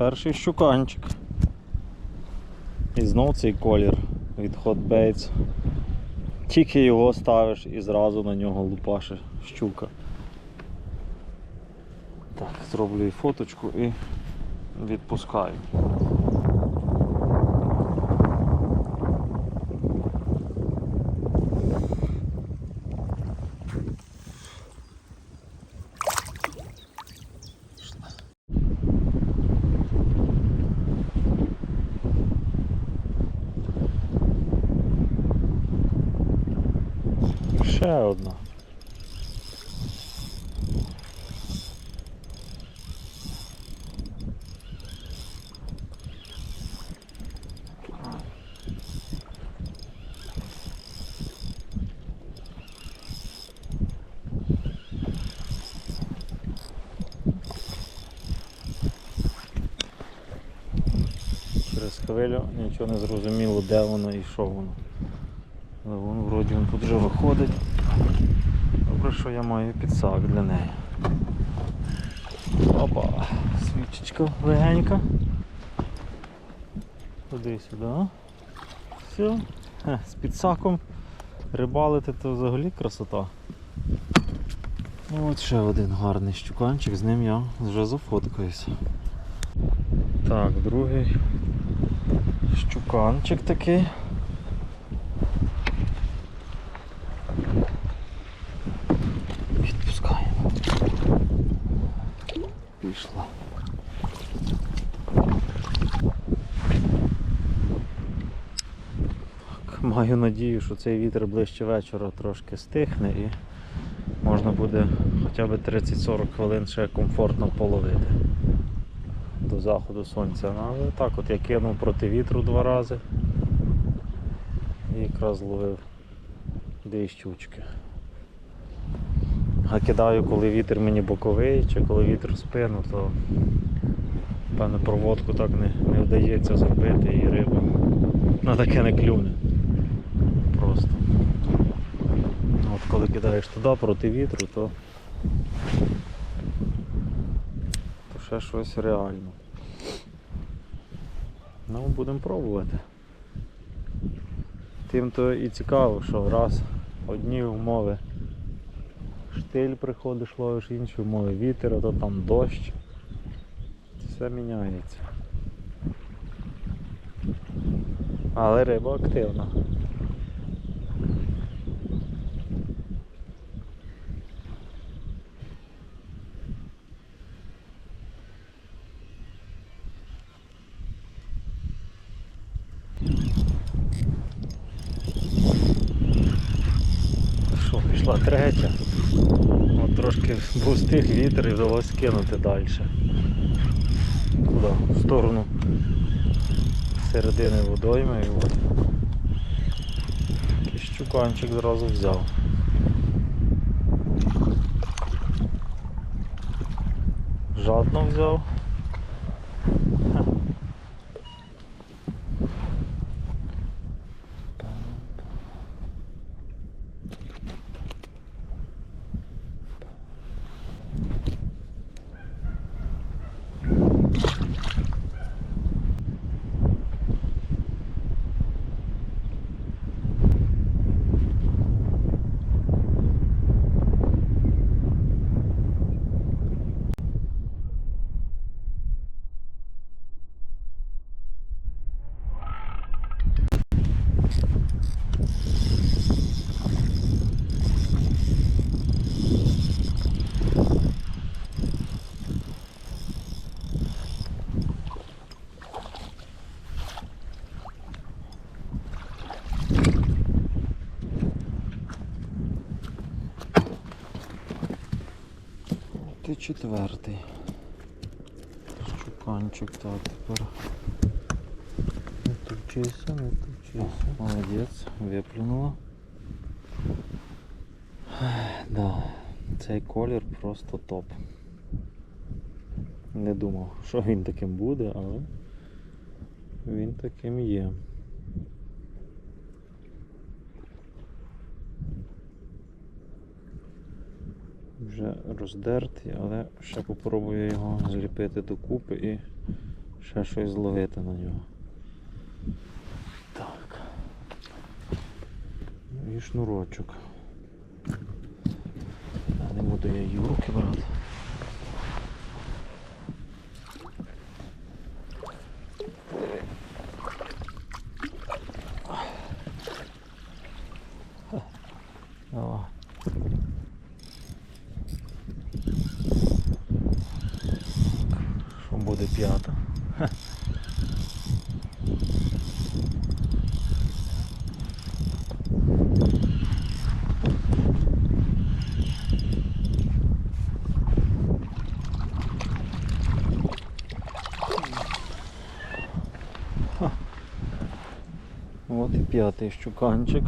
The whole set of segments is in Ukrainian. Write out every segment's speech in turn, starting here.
Перший щуканчик. І знов цей колір від Hot Baits. Тільки його ставиш і зразу на нього лупаше щука. Так, зроблю фоточку і відпускаю. Ще одна. Через хвилю нічого не зрозуміло, де воно і що воно. Але воно вроді він вже виходить. Добре, що я маю підсак для неї. Опа, свічечка легенька. Туди сюди. Все. Хе, З підсаком рибалити то взагалі красота. От ще один гарний щуканчик, з ним я вже зафоткаюся. Так, другий щуканчик такий. Відпускаємо. Пішла. Так, маю надію, що цей вітер ближче вечора трошки стихне і можна буде хоча б 30-40 хвилин ще комфортно половити до заходу сонця. Ну, Але так от я кинув проти вітру два рази і якраз зловив дві щучки. А кидаю, коли вітер мені боковий, чи коли вітер в спину, то певно проводку так не, не вдається зробити і риба на таке не клюне. Просто. От коли кидаєш туди проти вітру, то, то ще щось реально. Ну, будемо пробувати. Тим то і цікаво, що раз одні умови штиль приходиш, ловиш інші умови вітер, а то там дощ. Все міняється. Але риба активна. Що, пішла третя. От трошки був стих вітер і вдалося кинути далі. Куди? В сторону середини водойми і от. Якийсь щуканчик зразу взяв. Жадно взяв. 24-й. Щуканчик так тепер. Не товчися, не товчися. Молодець, виплюнула. Да, Цей колір просто топ. Не думав, що він таким буде, але він таким є. Вже роздертий, але ще попробую його зліпити докупи і ще щось зловити на нього. Так. Ну і шнурочок. Не буду я її руки брати. Давай. Що буде п'ята? Ха. От і п'ятий щуканчик.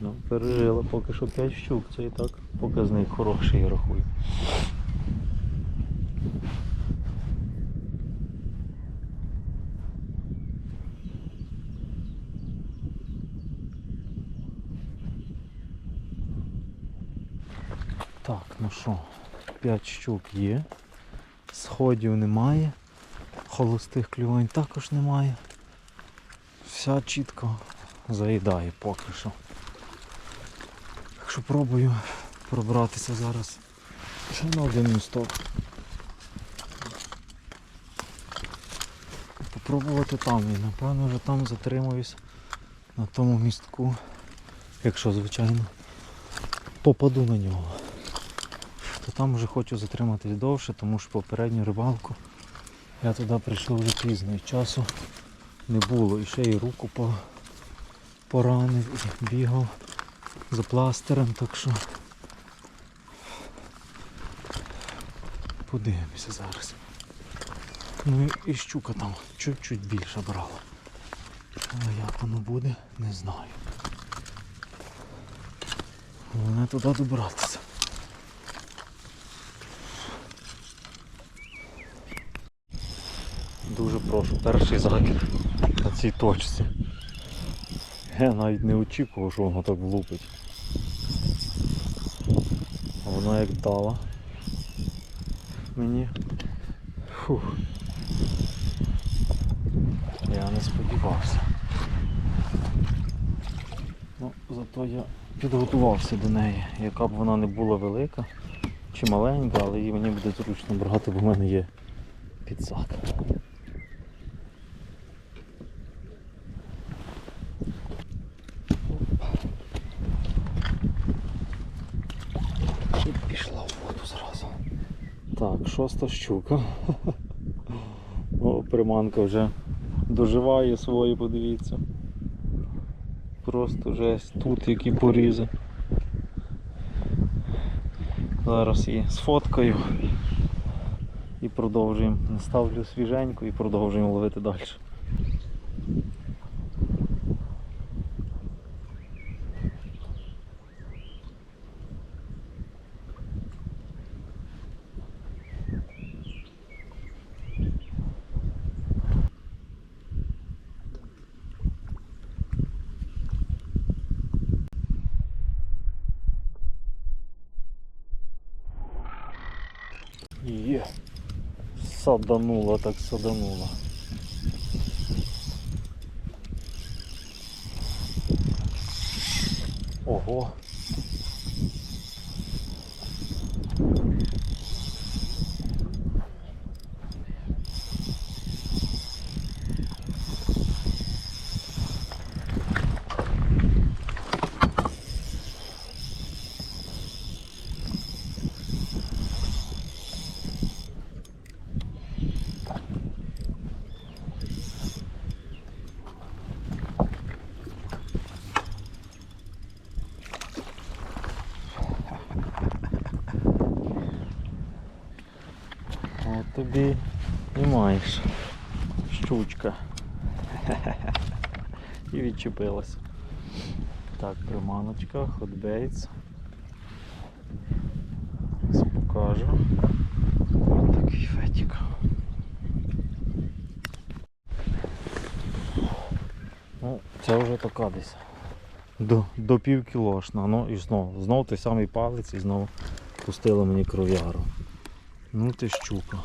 Ну, пережила поки що 5 щук, це і так показник хороший, я рахую. Так, ну що, 5 щук є, сходів немає, холостих клювань також немає. Вся чітко заїдає поки що. Так що пробую пробратися зараз ще на один місток. Попробувати там і напевно вже там затримуюсь на тому містку, якщо звичайно попаду на нього. Там вже хочу затриматись довше, тому що попередню рибалку я туди прийшов вже пізно і часу не було. І ще й руку поранив, і бігав за пластирем, так що подивимося зараз. Ну і щука там чуть-чуть більше брала. Але як воно буде, не знаю. Головне туди добратися. Дуже прошу, перший закид на цій точці. Я навіть не очікував, що воно так влупить. А воно як дало мені. Фух. Я не сподівався. Ну, зато я підготувався до неї, яка б вона не була велика чи маленька, але її мені буде зручно брати, бо в мене є підсак. І пішла в воду зразу. Так, шоста щука. О, приманка вже доживає свої, подивіться. Просто жесть. Тут які порізи. Зараз її сфоткаю і продовжуємо. Наставлю свіженьку і продовжуємо ловити далі. Є. Саданула, так садануло. Ого. От тобі і маєш. Щучка. І відчепилась. Так, приманочка, ходбейтс. Зараз покажу. Ось такий фетик. Ну, це вже така десь. До, до пів кілошна. Ну і знову. Знову той самий палець і знову пустила мені кров'яру. Ну ти щука.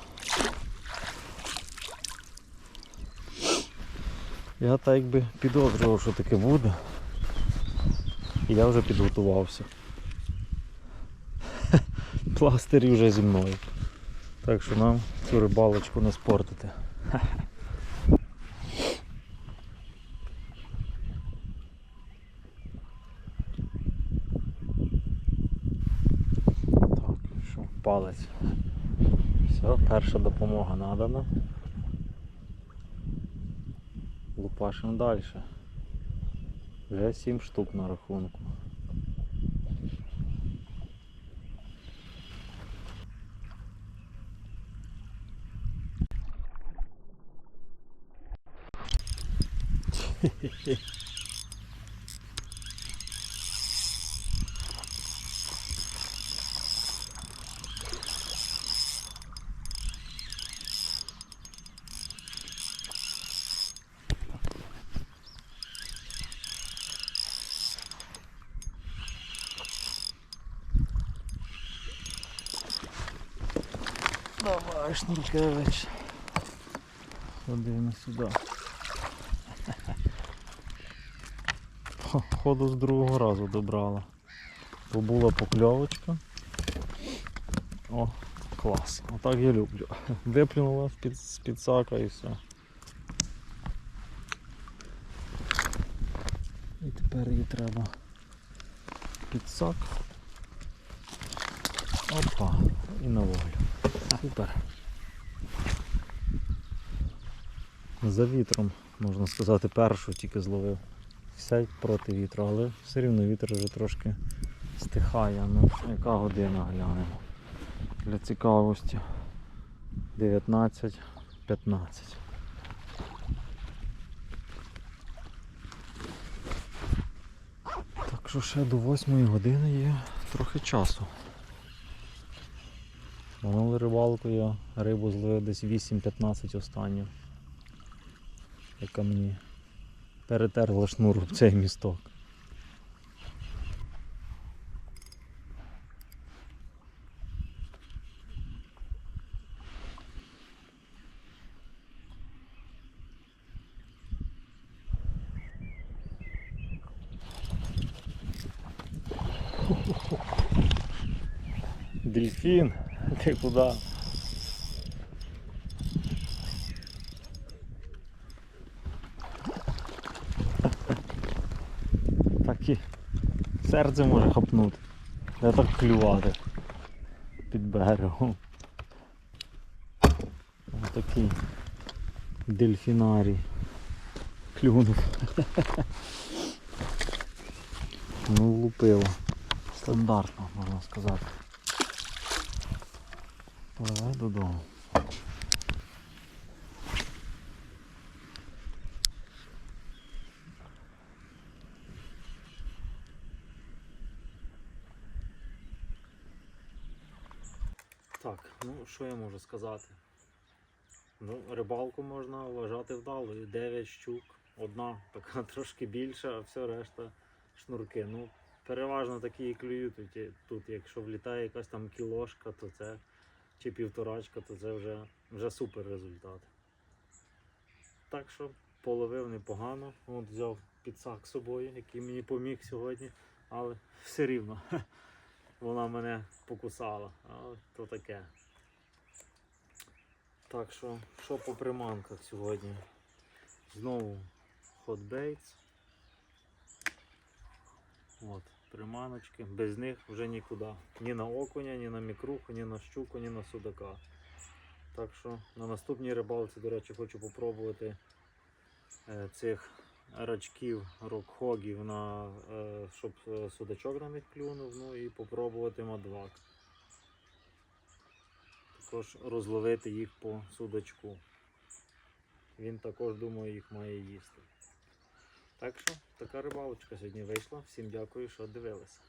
Я так якби підозрював, що таке буде. І я вже підготувався. Пластирі вже зі мною. Так що нам цю рибалочку не спортити. Так, що, палець. Все, перша допомога надана. Лупашимо далі. Вже 7 штук на рахунку. Давай, Шнуркевич. Ходимо сюди. Хо- Ходу з другого разу добрала. Бо була покльовочка. О, клас. Отак я люблю. Виплюнула з-під, з-під сака і все. І тепер її треба під сак. Опа, і на волю. Супер. За вітром, можна сказати, першу тільки зловив. Все проти вітру, але все рівно вітер вже трошки стихає. Ну, яка година глянемо. Для цікавості. 19.15. Так що ще до 8 години є трохи часу. Минулу рибалку я рибу зловив десь 8-15 останню. Яка мені перетерла шнур в цей місток. Дельфін, ти куди? І серце може хапнути. Не так клювати під берегом. Ось такий дельфінарій. Клюнув. Ну, лупило. Стандартно, можна сказати. Пливе додому. Так, ну що я можу сказати? Ну, рибалку можна вважати вдалою. 9 щук, одна така трошки більша, а все решта шнурки. Ну, переважно такі і клюють тут. Якщо влітає якась там кілошка, то це чи півторачка, то це вже, вже супер результат. Так що половив непогано. От взяв підсак з собою, який мені поміг сьогодні, але все рівно вона мене покусала. А то таке. Так що, що по приманках сьогодні? Знову baits. От, приманочки. Без них вже нікуди. Ні на окуня, ні на мікруху, ні на щуку, ні на судака. Так що на наступній рибалці, до речі, хочу попробувати е, цих рачків, рокхогів, на, е, щоб е, судачок на них клюнув, ну і попробувати мадвак. Також розловити їх по судочку. Він також, думаю, їх має їсти. Так що така рибалочка сьогодні вийшла. Всім дякую, що дивилися.